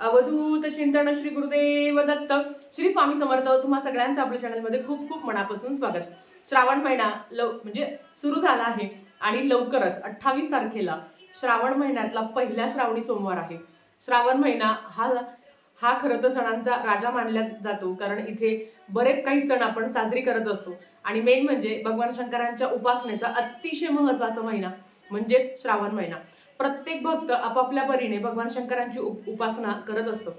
अवधूत चिंतन श्री गुरुदेव दत्त. श्री स्वामी समर्थ तुम्हा सगळ्यांचं आपल्या चॅनलमध्ये खूप खूप मनापासून स्वागत. श्रावण महिना लव म्हणजे सुरू झाला आहे आणि लवकरच अठ्ठावीस तारखेला श्रावण महिन्यातला पहिला श्रावणी सोमवार आहे. श्रावण महिना हा हा खरं तर सणांचा राजा मानला जातो कारण इथे बरेच काही सण आपण साजरी करत असतो. आणि मेन म्हणजे भगवान शंकरांच्या उपासनेचा अतिशय महत्त्वाचा महिना म्हणजे श्रावण महिना. प्रत्येक भक्त आपापल्या परीने भगवान शंकरांची उप- उपासना करत असतं.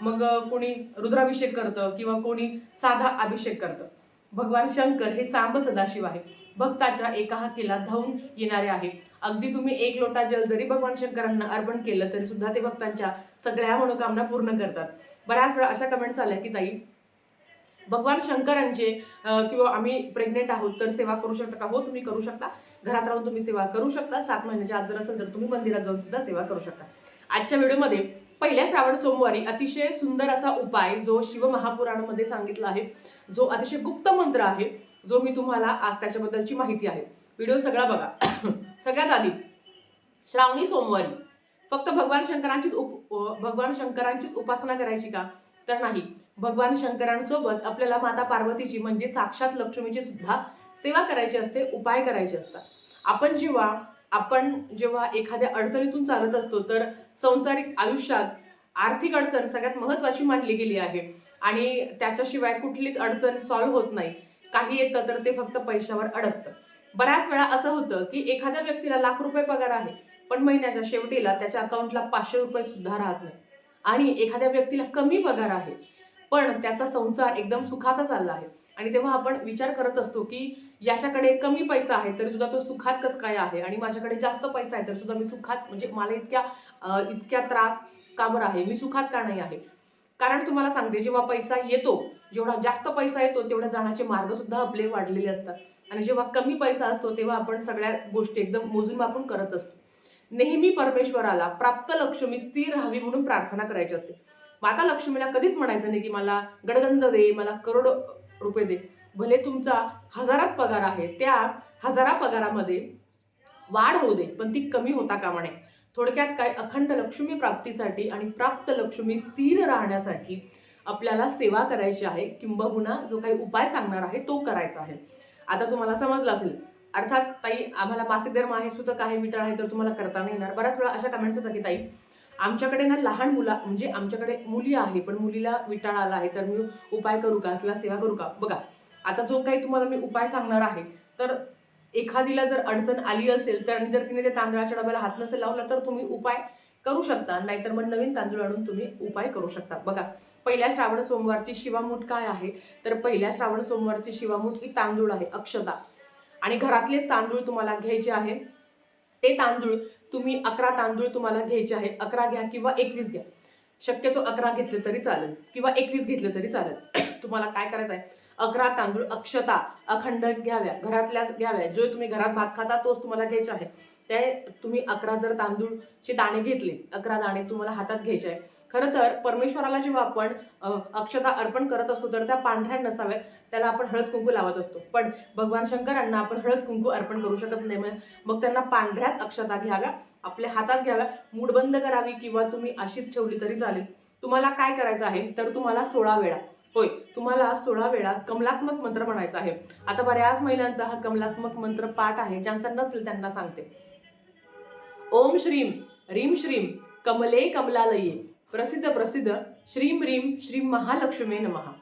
मग कोणी रुद्राभिषेक करतं किंवा कोणी साधा अभिषेक करतं. भगवान शंकर हे सांब सदाशिव आहे. भक्ताच्या एका हाकेला धावून येणारे आहे. अगदी तुम्ही एक लोटा जल जरी भगवान शंकरांना अर्पण केलं तरी सुद्धा ते भक्तांच्या सगळ्या मनोकामना पूर्ण करतात. बऱ्याच वेळा अशा कमेंट्स आल्या की ताई भगवान शंकरांचे किंवा आम्ही प्रेग्नेंट आहोत तर सेवा करू शकता का? हो तुम्ही करू शकता. घरात राहून तुम्ही सेवा करू शकता. सात महिन्याच्या आत जर असेल तर तुम्ही मंदिरात जाऊन सुद्धा सेवा करू शकता. आजच्या व्हिडिओमध्ये पहिल्या श्रावण सोमवारी अतिशय सुंदर असा उपाय जो शिव महापुराणमध्ये सांगितला आहे जो अतिशय गुप्त मंत्र आहे जो मी तुम्हाला आज त्याच्याबद्दलची माहिती आहे. व्हिडिओ सगळा बघा. सगळ्यात आधी श्रावणी सोमवारी फक्त भगवान शंकरांचीच उप भगवान शंकरांचीच उपासना करायची का? तर नाही. भगवान शंकरांसोबत आपल्याला माता पार्वतीची म्हणजे साक्षात लक्ष्मीची सुद्धा सेवा करायची असते उपाय करायचे असतात. आपण जेव्हा आपण जेव्हा एखाद्या अडचणीतून चालत असतो तर संसारिक आयुष्यात आर्थिक अडचण सगळ्यात महत्वाची मानली गेली आहे. आणि त्याच्याशिवाय कुठलीच अडचण सॉल्व्ह होत नाही. काही येतं तर ते फक्त पैशावर अडकतं. बऱ्याच वेळा असं होतं की एखाद्या व्यक्तीला लाख रुपये पगार आहे पण महिन्याच्या शेवटीला त्याच्या अकाउंटला पाचशे रुपये सुद्धा राहत नाही. आणि एखाद्या व्यक्तीला कमी पगार आहे पण त्याचा संसार एकदम सुखाचा चालला आहे. आणि तेव्हा आपण विचार करत असतो की याच्याकडे कमी पैसा आहे तरी सुद्धा तो सुखात कस काय आहे? आणि माझ्याकडे जास्त पैसा आहे तरी सुद्धा मी सुखात म्हणजे मला इतक्या इतक्या त्रास का बरं आहे? मी सुखात का नाही आहे? कारण तुम्हाला सांगते जेव्हा पैसा येतो जेवढा जास्त पैसा येतो तेवढ्या जाण्याचे मार्ग सुद्धा आपले वाढलेले असतात. आणि जेव्हा कमी पैसा असतो तेव्हा आपण सगळ्या गोष्टी एकदम मोजून मापून करत असतो. नेहमी परमेश्वराला प्राप्त लक्ष्मी स्थिर राहावी म्हणून प्रार्थना करायची असते. माता लक्ष्मीला कधीच म्हणायचं नाही की मला गडगंज दे मला करोड रुपये दे. भले तुमचा हजारात पगार आहे त्या हजारा पगारामध्ये वाढ होऊ दे पण ती कमी होता कामा नये. थोडक्यात काय अखंड लक्ष्मी प्राप्तीसाठी आणि प्राप्त लक्ष्मी स्थिर राहण्यासाठी आपल्याला सेवा करायची आहे किंबहुना जो काही उपाय सांगणार आहे तो करायचा आहे. आता तुम्हाला समजलं असेल. अर्थात ताई आम्हाला मासिक धर्म आहे सुद्धा काही विटाळ आहे तर तुम्हाला करता नाही येणार. बऱ्याच वेळा अशा कमेंट्स होतात की ताई आमच्याकडे ना लहान मुला म्हणजे आमच्याकडे मुली आहे पण मुलीला विटाळ आला आहे तर मी उपाय करू का किंवा सेवा करू का? बघा आता जो काही तुम्हाला मी उपाय सांगणार आहे तर एखादीला जर अडचण आली असेल तर आणि जर तिने ते तांदळाच्या डब्याला हात नसेल लावला तर तुम्ही उपाय करू शकता नाहीतर मग नवीन तांदूळ आणून तुम्ही उपाय करू शकता. बघा पहिल्या श्रावण सोमवारची शिवामूठ काय आहे? तर पहिल्या श्रावण सोमवारची शिवामूठ ही तांदूळ आहे अक्षता. आणि घरातलेच तांदूळ तुम्हाला घ्यायचे आहे. ते तांदूळ तुम्ही अकरा तांदूळ तुम्हाला घ्यायचे आहे. अकरा घ्या किंवा एकवीस घ्या. शक्यतो अकरा घेतले तरी चालेल किंवा एकवीस घेतले तरी चालेल. तुम्हाला काय करायचं आहे? अकरा तांदूळ अक्षता अखंड घ्याव्या. घरातल्याच घ्याव्या. जो तुम्ही घरात भात खाता तोच तुम्हाला घ्यायचा आहे. ते तुम्ही अकरा जर तांदूळचे दाणे घेतले अकरा दाणे तुम्हाला हातात घ्यायचे आहे. खरं तर परमेश्वराला जेव्हा आपण अक्षता अर्पण करत असतो तर त्या पांढऱ्या नसाव्या त्याला आपण हळद कुंकू लावत असतो. पण भगवान शंकरांना आपण हळद कुंकू अर्पण करू शकत नाही. मग- मग त्यांना पांढऱ्याच अक्षता घ्याव्या आपल्या हातात घ्याव्या मूडबंद करावी किंवा तुम्ही अशीच ठेवली तरी चालेल. तुम्हाला काय करायचं आहे? तर तुम्हाला सोळा वेळा. होय तुम्हाला सोळा वेळा कमलात्मक मंत्र म्हणायचा आहे. आता बऱ्याच महिलांचा हा कमलात्मक मंत्र पाठ आहे ज्यांचा नसेल त्यांना सांगते. ओम श्रीम रीम श्रीम कमले कमलालये. प्रसिद्ध प्रसिद्ध श्रीम रीम श्री महालक्ष्मी नमहा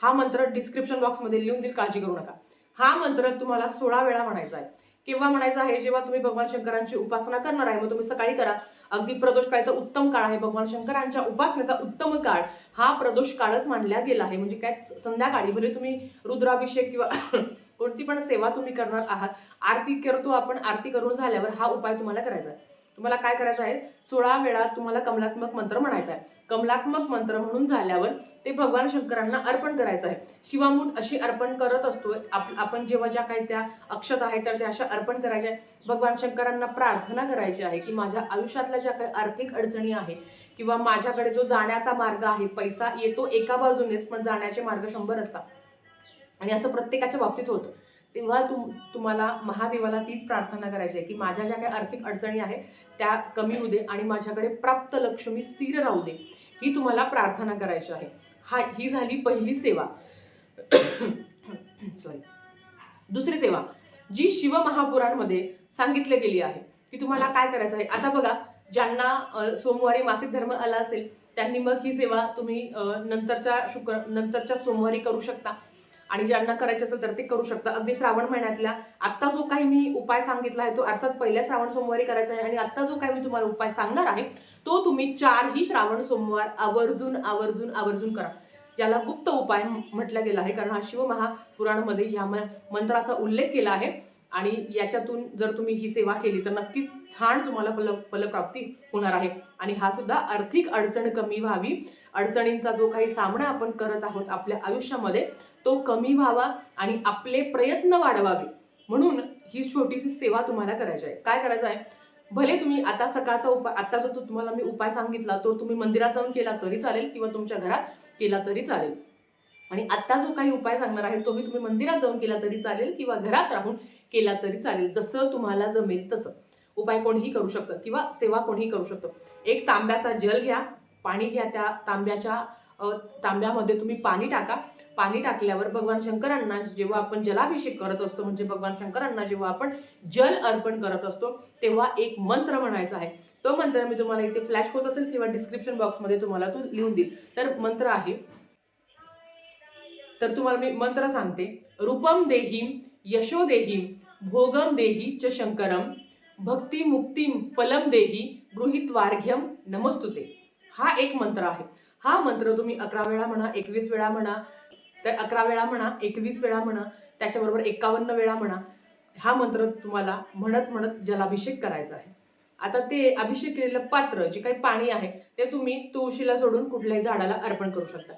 हा मंत्र डिस्क्रिप्शन बॉक्समध्ये लिहून देईल काळजी करू नका. हा मंत्र तुम्हाला सोळा वेळा म्हणायचा आहे. केव्हा म्हणायचा आहे? जेव्हा तुम्ही भगवान शंकरांची उपासना करणार आहे मग तुम्ही सकाळी करा. अगदी प्रदोष काळचा उत्तम काळ आहे. भगवान शंकरांच्या उपासनेचा उत्तम काळ हा प्रदोष काळच मानला गेला आहे. म्हणजे काय? संध्याकाळी भले तुम्ही रुद्राभिषेक किंवा कोणती पण सेवा तुम्ही करणार आहात आरती करतो आपण आरती करून झाल्यावर हा उपाय तुम्हाला करायचा आहे. तुम्हाला काय करायचं आहे? सोळा वेळा तुम्हाला कमलात्मक मंत्र म्हणायचा आहे. कमलात्मक मंत्र म्हणून झाल्यावर ते भगवान शंकरांना अर्पण करायचं आहे. शिवामूठ अशी अर्पण करत असतोय. आप- आपण जेव्हा ज्या काही त्या अक्षत आहेत तर त्या अशा अर्पण करायच्या आहे. भगवान शंकरांना प्रार्थना करायची आहे की माझ्या आयुष्यातल्या ज्या काही आर्थिक अडचणी आहे किंवा माझ्याकडे जो जाण्याचा मार्ग आहे पैसा येतो एका बाजूनेच पण जाण्याचे मार्ग शंभर असतात. आणि असं प्रत्येकाच्या बाबतीत होतं. तेव्हा तुम तुम्हाला महादेवाला तीच प्रार्थना करायची आहे की माझ्या ज्या काही आर्थिक अडचणी आहेत त्या कमी होऊ दे आणि माझ्याकडे प्राप्त लक्ष्मी स्थिर राहू दे. ही तुम्हाला प्रार्थना करायची आहे. हा ही झाली पहिली सेवा. सॉरी दुसरी सेवा जी शिव महापुराणमध्ये सांगितली गेली आहे की तुम्हाला काय करायचं आहे? आता बघा ज्यांना सोमवारी मासिक धर्म आला असेल त्यांनी मग ही सेवा तुम्ही नंतरच्या शुक्र नंतरच्या सोमवारी करू शकता. आणि ज्यांना करायचे असेल तर ते करू शकता. अगदी श्रावण महिन्यातल्या आत्ता जो काही मी उपाय सांगितला आहे तो अर्थात पहिल्या श्रावण सोमवारी करायचा आहे आणि आत्ता जो काही मी तुम्हाला उपाय सांगणार आहे तो तुम्ही चारही श्रावण सोमवार आवर्जून आवर्जून आवर्जून करा. याला गुप्त उपाय म्हटला गेला आहे कारण हा शिवमहापुराणामध्ये या मंत्राचा उल्लेख केला आहे. आणि याच्यातून जर तुम्ही ही सेवा केली तर नक्कीच छान तुम्हाला फल फलप्राप्ती होणार आहे. आणि हा सुद्धा आर्थिक अडचण कमी व्हावी. अडचणींचा जो काही सामना आपण करत आहोत आपल्या आयुष्यामध्ये तो कमी व्हावा आणि आपले प्रयत्न वाढवावे. म्हणून ही छोटीशी सेवा तुम्हाला करायची आहे. काय करायचं आहे? भले तुम्ही आता सकाळचा उपाय आता जो तुम्हाला मी उपाय सांगितला तो तुम्ही मंदिरात जाऊन केला तरी चालेल किंवा तुमच्या घरात केला तरी चालेल. आणि आता जो काही उपाय सांगणार आहे तोही तुम्ही मंदिरात जाऊन केला तरी चालेल किंवा घरात राहून केला तरी चालेल. जसं तुम्हाला जमेल तसं. उपाय कोणीही करू शकतं किंवा सेवा कोणीही करू शकतं. एक तांब्याचा जल घ्या पाणी घ्या त्या तांब्याच्या तांब्यामध्ये तुम्ही पाणी टाका. पाणी टाकल्यावर भगवान शंकरांना जेव्हा आपण जलाभिषेक करत असतो म्हणजे भगवान शंकरांना जेव्हा आपण जल अर्पण करत असतो तेव्हा एक मंत्र म्हणायचा आहे. तो मंत्र मी तुम्हाला इथे फ्लॅश होत असेल किंवा डिस्क्रिप्शन बॉक्समध्ये तुम्हाला तो लिहून देईल. तर मंत्र आहे. तर तुम्हाला मी मंत्र सांगते. रूपम देहीम यशो देहीम भोगम देही च शंकरम भक्ती मुक्तीम फलम देही गृहित वार्घ्यम नमस्तुते. हा एक मंत्र आहे. हा मंत्र तुम्ही अकरा वेळा म्हणा एकवीस वेळा म्हणा तर अकरा वेळा म्हणा एकवीस वेळा म्हणा त्याच्याबरोबर एकावन्न वेळा म्हणा हा मंत्र तुम्हाला म्हणत म्हणत जलाभिषेक करायचा आहे. आता ते अभिषेक केलेलं पात्र जे काही पाणी आहे ते तुम्ही तुळशीला सोडून कुठल्याही झाडाला अर्पण करू शकता.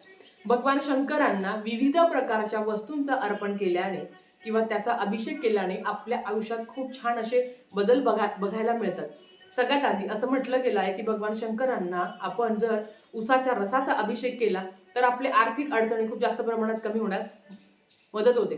भगवान शंकरांना विविध प्रकारच्या वस्तूंचा अर्पण केल्याने किंवा त्याचा अभिषेक केल्याने आपल्या आयुष्यात खूप छान असे बदल बघा बघायला मिळतात. सगळ्यात आधी असं म्हटलं गेलं आहे की भगवान शंकरांना आपण जर उसाच्या रसाचा अभिषेक केला तर आपले आर्थिक अडचणी खूप जास्त प्रमाणात कमी होण्यास मदत होते.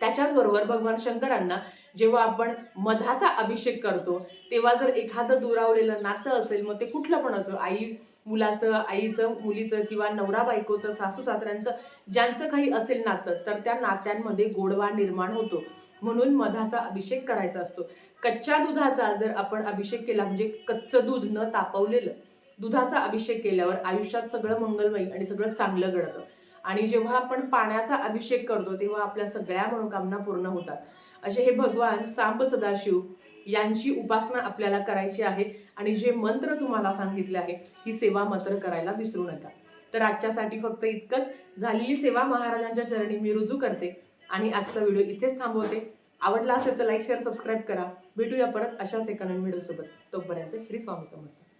त्याच्याचबरोबर भगवान शंकरांना जेव्हा आपण मधाचा अभिषेक करतो तेव्हा जर एखादं दुरावलेलं नातं असेल मग ते कुठलं पण असो आई मुलाचं आईचं मुलीचं किंवा नवरा बायकोचं सासू सासऱ्यांचं ज्यांचं काही असेल नातं तर त्या नात्यांमध्ये गोडवा निर्माण होतो. म्हणून मधाचा अभिषेक करायचा असतो. कच्च्या दुधाचा जर आपण अभिषेक केला म्हणजे कच्चं दूध न तापवलेलं दुधाचा अभिषेक केल्यावर आयुष्यात सगळं मंगलमयी आणि सगळं चांगलं घडतं. आणि जेव्हा आपण पाण्याचा अभिषेक करतो तेव्हा आपल्या सगळ्या मनोकामना पूर्ण होतात. असे हे भगवान सांब सदाशिव यांची उपासना आपल्याला करायची आहे आणि जे मंत्र तुम्हाला सांगितले आहे ही सेवा मात्र करायला विसरू नका. तर आजच्यासाठी फक्त इतकंच. झालेली सेवा महाराजांच्या चरणी मी रुजू करते आणि आजचा व्हिडिओ इथेच थांबवते. आवडला असेल तर लाईक शेअर सबस्क्राईब करा. भेटूया परत अशाच एका नवीन व्हिडिओसोबत. तोपर्यंत श्री स्वामी समर्थ.